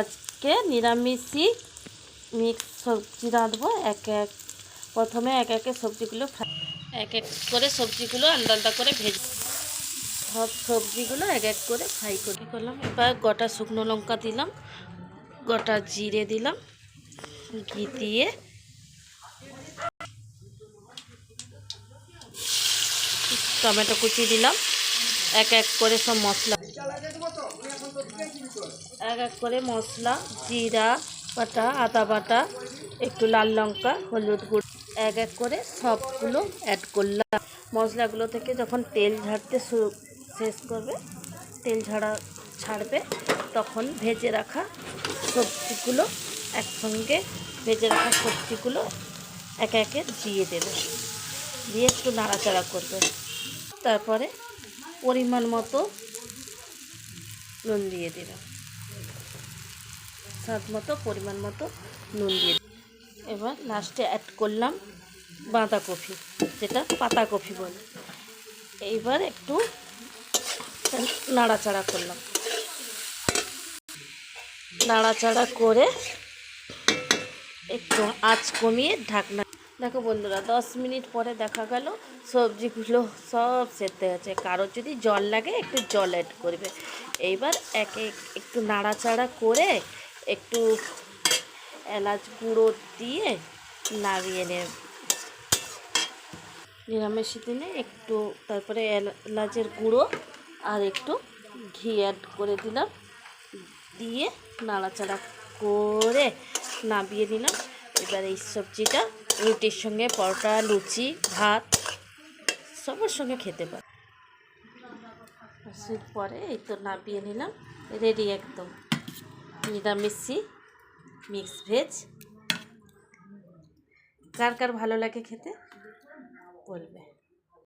আজকে নিরামিষই মিক্স সবজি রাঁধবো, এক এক, প্রথমে এক একে সবজিগুলো এক এক করে সবজিগুলো আলাদা আলাদা করে ভেজে সব সবজিগুলো এক এক করে ফ্রাই করে করলাম। এবার গোটা শুকনো লঙ্কা দিলাম, গোটা জিরে দিলাম, ঘি দিয়ে টমেটো কুচি দিলাম, এক এক করে সব মশলা এক এক করে মশলা, জিরা বাটা আদা বাটা, একটু লাল লঙ্কা, হলুদ গুঁড়ো, এক এক করে সবগুলো অ্যাড করলাম। মশলাগুলো থেকে যখন তেল ঝাড়তে শুরু শেষ করবে, তেল ঝাড়া ছাড়বে, তখন ভেজে রাখা সবজিগুলো একসঙ্গে ভেজে রাখা সবজিগুলো একে একে দিয়ে দেবে। দিয়ে একটু নাড়াচাড়া করবে। তারপরে পরিমাণ মতো নুন দিয়ে দিলাম। স্বাদ মতো, পরিমাণ মতো নুন দিয়ে। এবার লাস্টে অ্যাড করলাম বাঁধাকপি, যেটা পাতাকপি বলে। এইবার একটু নাড়াচাড়া করলাম। নাড়াচাড়া করে একটু আঁচ কমিয়ে ঢাকনা দেখো বন্ধুরা, দশ মিনিট পরে দেখা গেল, সবজিগুলো সব সেদ্ধ হয়েছে কারোর যদি জল লাগে, একটু জল অ্যাড করবে। এইবার একে একটু নাড়াচাড়া করে একটু এলাচ গুঁড়ো দিয়ে নাড়িয়ে নেব। নিরামিষ দিনে একটু, তারপরে এলাচের গুঁড়ো আর একটু ঘি অ্যাড করে দিলাম। দিয়ে নাড়াচাড়া করে নামিয়ে নিলাম। এবার এই সবজিটা রুটির সঙ্গে, পরোটা, লুচি, ভাত, সবার সঙ্গে খেতে পারে। সেই পরে এই তো নাপিয়ে নিলাম রেডি একদম। নিরামিষি মিক্স ভেজ কার কার ভালো লাগে খেতে? বলবে।